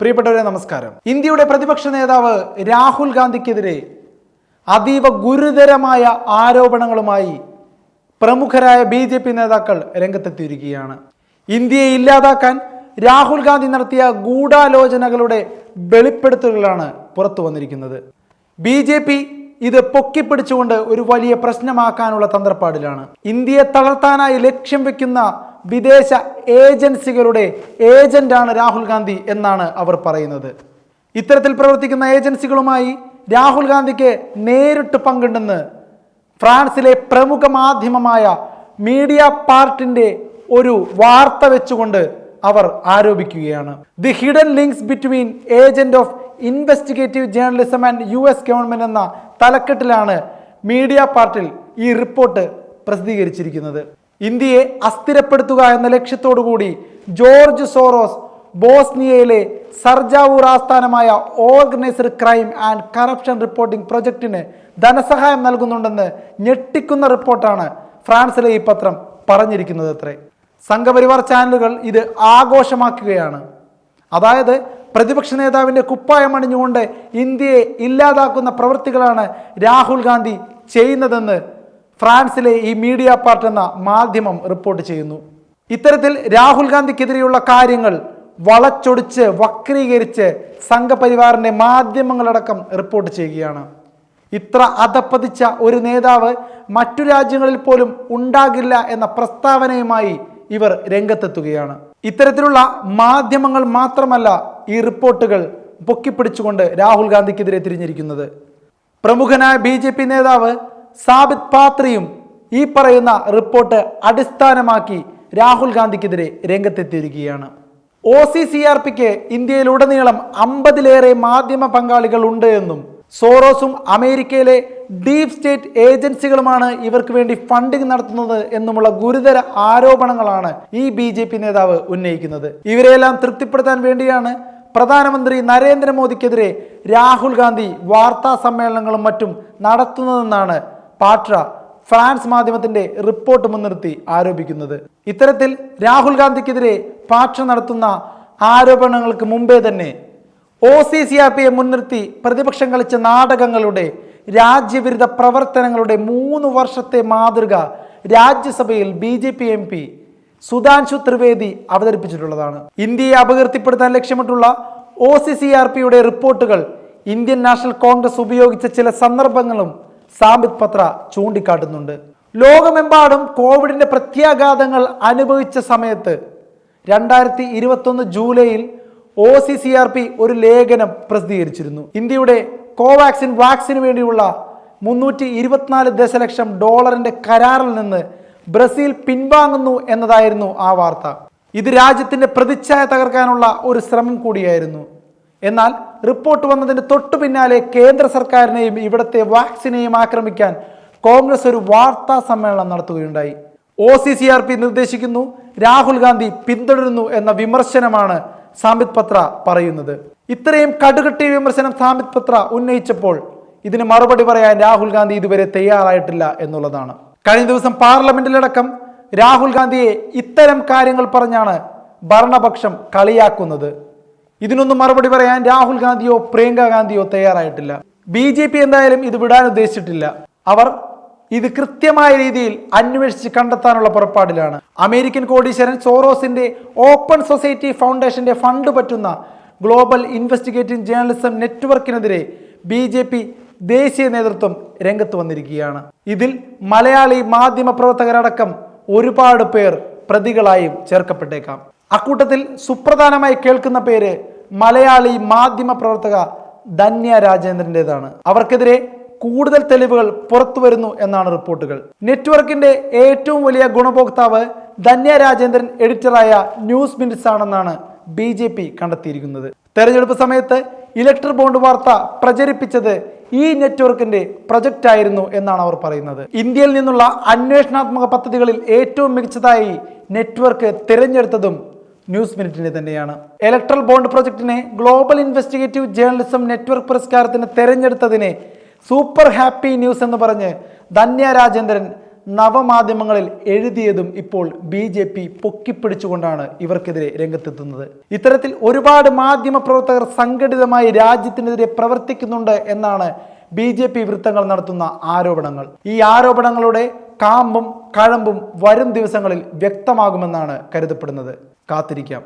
പ്രിയപ്പെട്ടവരെ നമസ്കാരം. ഇന്ത്യയുടെ പ്രതിപക്ഷ നേതാവ് രാഹുൽ ഗാന്ധിക്കെതിരെ അതീവ ഗുരുതരമായ ആരോപണങ്ങളുമായി പ്രമുഖരായ ബി ജെ പി നേതാക്കൾ രംഗത്തെത്തിയിരിക്കുകയാണ്. ഇന്ത്യയെ ഇല്ലാതാക്കാൻ രാഹുൽ ഗാന്ധി നടത്തിയ ഗൂഢാലോചനകളുടെ വെളിപ്പെടുത്തലുകളാണ് പുറത്തു വന്നിരിക്കുന്നത്. ബി ജെ പി ഇത് പൊക്കിപ്പിടിച്ചുകൊണ്ട് ഒരു വലിയ പ്രശ്നമാക്കാനുള്ള തന്ത്രപ്പാടിലാണ്. ഇന്ത്യയെ തളർത്താനായി ലക്ഷ്യം വെക്കുന്ന വിദേശ ഏജൻസികളുടെ ഏജന്റാണ് രാഹുൽ ഗാന്ധി എന്നാണ് അവർ പറയുന്നത്. ഇത്തരത്തിൽ പ്രവർത്തിക്കുന്ന ഏജൻസികളുമായി രാഹുൽ ഗാന്ധിക്ക് നേരിട്ട് പങ്കുണ്ടെന്ന് ഫ്രാൻസിലെ പ്രമുഖ മാധ്യമമായ മീഡിയ പാർട്ടിന്റെ ഒരു വാർത്ത വെച്ചുകൊണ്ട് അവർ ആരോപിക്കുകയാണ്. The hidden links between agent of investigative journalism and U S government എന്ന തലക്കെട്ടിലാണ് മീഡിയ പാർട്ടിൽ ഈ റിപ്പോർട്ട് പ്രസിദ്ധീകരിച്ചിരിക്കുന്നത്. ഇന്ത്യയെ അസ്ഥിരപ്പെടുത്തുക എന്ന ലക്ഷ്യത്തോടുകൂടി ജോർജ് സോറോസ് ബോസ്നിയയിലെ സർജാവൂർ ആസ്ഥാനമായ organised crime and corruption reporting പ്രൊജക്ടിന് ധനസഹായം നൽകുന്നുണ്ടെന്ന് ഞെട്ടിക്കുന്ന റിപ്പോർട്ടാണ് ഫ്രാൻസിലെ ഈ പത്രം പറഞ്ഞിരിക്കുന്നത് അത്രേ. സംഘപരിവാർ ചാനലുകൾ ഇത് ആഘോഷമാക്കുകയാണ്. അതായത് പ്രതിപക്ഷ നേതാവിന്റെ കുപ്പായം അണിഞ്ഞുകൊണ്ട് ഇന്ത്യയെ ഇല്ലാതാക്കുന്ന പ്രവൃത്തികളാണ് രാഹുൽ ഗാന്ധി ചെയ്യുന്നതെന്ന് ഫ്രാൻസിലെ ഈ മീഡിയ പാർട്ട് എന്ന മാധ്യമം റിപ്പോർട്ട് ചെയ്യുന്നു. ഇത്തരത്തിൽ രാഹുൽ ഗാന്ധിക്കെതിരെയുള്ള കാര്യങ്ങൾ വളച്ചൊടിച്ച് വക്രീകരിച്ച് സംഘപരിവാറിന്റെ മാധ്യമങ്ങളടക്കം റിപ്പോർട്ട് ചെയ്യുകയാണ്. ഇത്ര അധപ്പതിച്ച ഒരു നേതാവ് മറ്റു രാജ്യങ്ങളിൽ പോലും ഉണ്ടാകില്ല എന്ന പ്രസ്താവനയുമായി ഇവർ രംഗത്തെത്തുകയാണ്. ഇത്തരത്തിലുള്ള മാധ്യമങ്ങൾ മാത്രമല്ല ഈ റിപ്പോർട്ടുകൾ പൊക്കിപ്പിടിച്ചുകൊണ്ട് രാഹുൽ ഗാന്ധിക്കെതിരെ തിരിഞ്ഞിരിക്കുന്നത്. പ്രമുഖനായ ബി നേതാവ് സാബിത് പാത്രിയും ഈ പറയുന്ന റിപ്പോർട്ട് അടിസ്ഥാനമാക്കി രാഹുൽ ഗാന്ധിക്കെതിരെ രംഗത്തെത്തിയിരിക്കുകയാണ്. ഒ സി സി ആർ പിക്ക് ഇന്ത്യയിലുടനീളം അമ്പതിലേറെ മാധ്യമ പങ്കാളികൾ ഉണ്ട് എന്നും സോറോസും അമേരിക്കയിലെ ഡീപ് സ്റ്റേറ്റ് ഏജൻസികളുമാണ് ഇവർക്ക് വേണ്ടി ഫണ്ടിംഗ് നടത്തുന്നത് എന്നുമുള്ള ഗുരുതര ആരോപണങ്ങളാണ് ഈ ബി ജെ പി നേതാവ് ഉന്നയിക്കുന്നത്. ഇവരെല്ലാം തൃപ്തിപ്പെടുത്താൻ വേണ്ടിയാണ് പ്രധാനമന്ത്രി നരേന്ദ്രമോദിക്കെതിരെ രാഹുൽ ഗാന്ധി വാർത്താ സമ്മേളനങ്ങളും മറ്റും നടത്തുന്നതെന്നാണ് പാട്ര ഫ്രാൻസ് മാധ്യമത്തിന്റെ റിപ്പോർട്ട് മുൻനിർത്തി ആരോപിക്കുന്നത്. ഇത്തരത്തിൽ രാഹുൽ ഗാന്ധിക്കെതിരെ പാട്ര നടത്തുന്ന ആരോപണങ്ങൾക്ക് മുമ്പേ തന്നെ ഒ സി സി ആർ പിയെ മുൻനിർത്തി പ്രതിപക്ഷം കളിച്ച നാടകങ്ങളുടെ രാജ്യവിരുദ്ധ പ്രവർത്തനങ്ങളുടെ മൂന്ന് വർഷത്തെ മാതൃക രാജ്യസഭയിൽ B J P M P Sudhanshu Trivedi അവതരിപ്പിച്ചിട്ടുള്ളതാണ്. ഇന്ത്യയെ അപകീർത്തിപ്പെടുത്താൻ ലക്ഷ്യമിട്ടുള്ള ഒ സി സി ആർ പിയുടെ റിപ്പോർട്ടുകൾ ഇന്ത്യൻ നാഷണൽ കോൺഗ്രസ് ഉപയോഗിച്ച ചില സന്ദർഭങ്ങളും സാംബിത് പത്ര ചൂണ്ടിക്കാട്ടുന്നുണ്ട്. ലോകമെമ്പാടും കോവിഡിന്റെ പ്രത്യാഘാതങ്ങൾ അനുഭവിച്ച സമയത്ത് രണ്ടായിരത്തി ഇരുപത്തൊന്ന് ജൂലൈയിൽ O C C R P ഒരു ലേഖനം പ്രസിദ്ധീകരിച്ചിരുന്നു. ഇന്ത്യയുടെ കോവാക്സിൻ വാക്സിന് വേണ്ടിയുള്ള മുന്നൂറ്റി ഇരുപത്തിനാല് ദശലക്ഷം ഡോളറിന്റെ കരാറിൽ നിന്ന് ബ്രസീൽ പിൻവാങ്ങുന്നു എന്നതായിരുന്നു ആ വാർത്ത. ഇത് രാജ്യത്തിന്റെ പ്രതിച്ഛായ തകർക്കാനുള്ള ഒരു ശ്രമം കൂടിയായിരുന്നു. എന്നാൽ റിപ്പോർട്ട് വന്നതിന് തൊട്ടു പിന്നാലെ കേന്ദ്ര സർക്കാരിനെയും ഇവിടുത്തെ വാക്സിനെയും ആക്രമിക്കാൻ കോൺഗ്രസ് ഒരു വാർത്താ സമ്മേളനം നടത്തുകയുണ്ടായി. O C C R P നിർദ്ദേശിക്കുന്നു രാഹുൽ ഗാന്ധി പിന്തുടരുന്നു എന്ന വിമർശനമാണ് സാമ്പിത് പത്ര പറയുന്നത്. ഇത്രയും കടുകട്ടിയ വിമർശനം സാമ്പിത് പത്ര ഉന്നയിച്ചപ്പോൾ ഇതിന് മറുപടി പറയാൻ രാഹുൽ ഗാന്ധി ഇതുവരെ തയ്യാറായിട്ടില്ല എന്നുള്ളതാണ്. കഴിഞ്ഞ ദിവസം പാർലമെന്റിലടക്കം രാഹുൽ ഗാന്ധിയെ ഇത്തരം കാര്യങ്ങൾ പറഞ്ഞാണ് ഭരണപക്ഷം കളിയാക്കുന്നത്. ഇതിനൊന്നും മറുപടി പറയാൻ രാഹുൽ ഗാന്ധിയോ പ്രിയങ്ക ഗാന്ധിയോ തയ്യാറായിട്ടില്ല. ബി ജെ പി എന്തായാലും ഇത് വിടാൻ ഉദ്ദേശിച്ചിട്ടില്ല. അവർ ഇത് കൃത്യമായ രീതിയിൽ അന്വേഷിച്ച് കണ്ടെത്താനുള്ള പുറപ്പാടിലാണ്. അമേരിക്കൻ കോടീശ്വരൻ സോറോസിന്റെ ഓപ്പൺ സൊസൈറ്റി ഫൗണ്ടേഷന്റെ ഫണ്ട് പറ്റുന്ന ഗ്ലോബൽ ഇൻവെസ്റ്റിഗേറ്റീവ് ജേർണലിസം നെറ്റ്വർക്കിനെതിരെ ബി ജെ പി ദേശീയ നേതൃത്വം രംഗത്ത് വന്നിരിക്കുകയാണ്. ഇതിൽ മലയാളി മാധ്യമ പ്രവർത്തകരടക്കം ഒരുപാട് പേർ പ്രതികളായും ചേർക്കപ്പെട്ടേക്കാം. അക്കൂട്ടത്തിൽ സുപ്രധാനമായി കേൾക്കുന്ന പേര് മലയാളി മാധ്യമ പ്രവർത്തക ധന്യ രാജേന്ദ്രന്റെതാണ് അവർക്കെതിരെ കൂടുതൽ തെളിവുകൾ പുറത്തു വരുന്നു എന്നാണ് റിപ്പോർട്ടുകൾ. നെറ്റ്വർക്കിന്റെ ഏറ്റവും വലിയ ഗുണഭോക്താവ് ധന്യ രാജേന്ദ്രൻ എഡിറ്ററായ ന്യൂസ് മിനിറ്റ്സ് ആണെന്നാണ് ബി ജെ പി കണ്ടെത്തിയിരിക്കുന്നത്. തെരഞ്ഞെടുപ്പ് സമയത്ത് ഇലക്ട്രിക് ബോണ്ട് വാർത്ത പ്രചരിപ്പിച്ചത് ഈ നെറ്റ്വർക്കിന്റെ പ്രൊജക്റ്റ് ആയിരുന്നു എന്നാണ് അവർ പറയുന്നത്. ഇന്ത്യയിൽ നിന്നുള്ള അന്വേഷണാത്മക പദ്ധതികളിൽ ഏറ്റവും മികച്ചതായി നെറ്റ്വർക്ക് തിരഞ്ഞെടുത്തതും ന്യൂസ് മിനിറ്റിന്റെ തന്നെയാണ്. ഇലക്ട്രൽ ബോണ്ട് പ്രൊജക്ടിനെ ഗ്ലോബൽ ഇൻവെസ്റ്റിഗേറ്റീവ് ജേർണലിസം നെറ്റ്വർക്ക് പുരസ്കാരത്തിന് തെരഞ്ഞെടുത്തതിനെ സൂപ്പർ ഹാപ്പി ന്യൂസ് എന്ന് പറഞ്ഞ് ധന്യ രാജേന്ദ്രൻ നവമാധ്യമങ്ങളിൽ എഴുതിയതും ഇപ്പോൾ ബി ജെ പി പൊക്കിപ്പിടിച്ചുകൊണ്ടാണ് ഇവർക്കെതിരെ രംഗത്തെത്തുന്നത്. ഇത്തരത്തിൽ ഒരുപാട് മാധ്യമ പ്രവർത്തകർ സംഘടിതമായി രാജ്യത്തിനെതിരെ പ്രവർത്തിക്കുന്നുണ്ട് എന്നാണ് ബി ജെ പി വൃത്തങ്ങൾ നടത്തുന്ന ആരോപണങ്ങൾ. ഈ ആരോപണങ്ങളുടെ കാമ്പും കഴമ്പും വരും ദിവസങ്ങളിൽ വ്യക്തമാകുമെന്നാണ് കരുതപ്പെടുന്നത്. കാത്തിരിക്കാം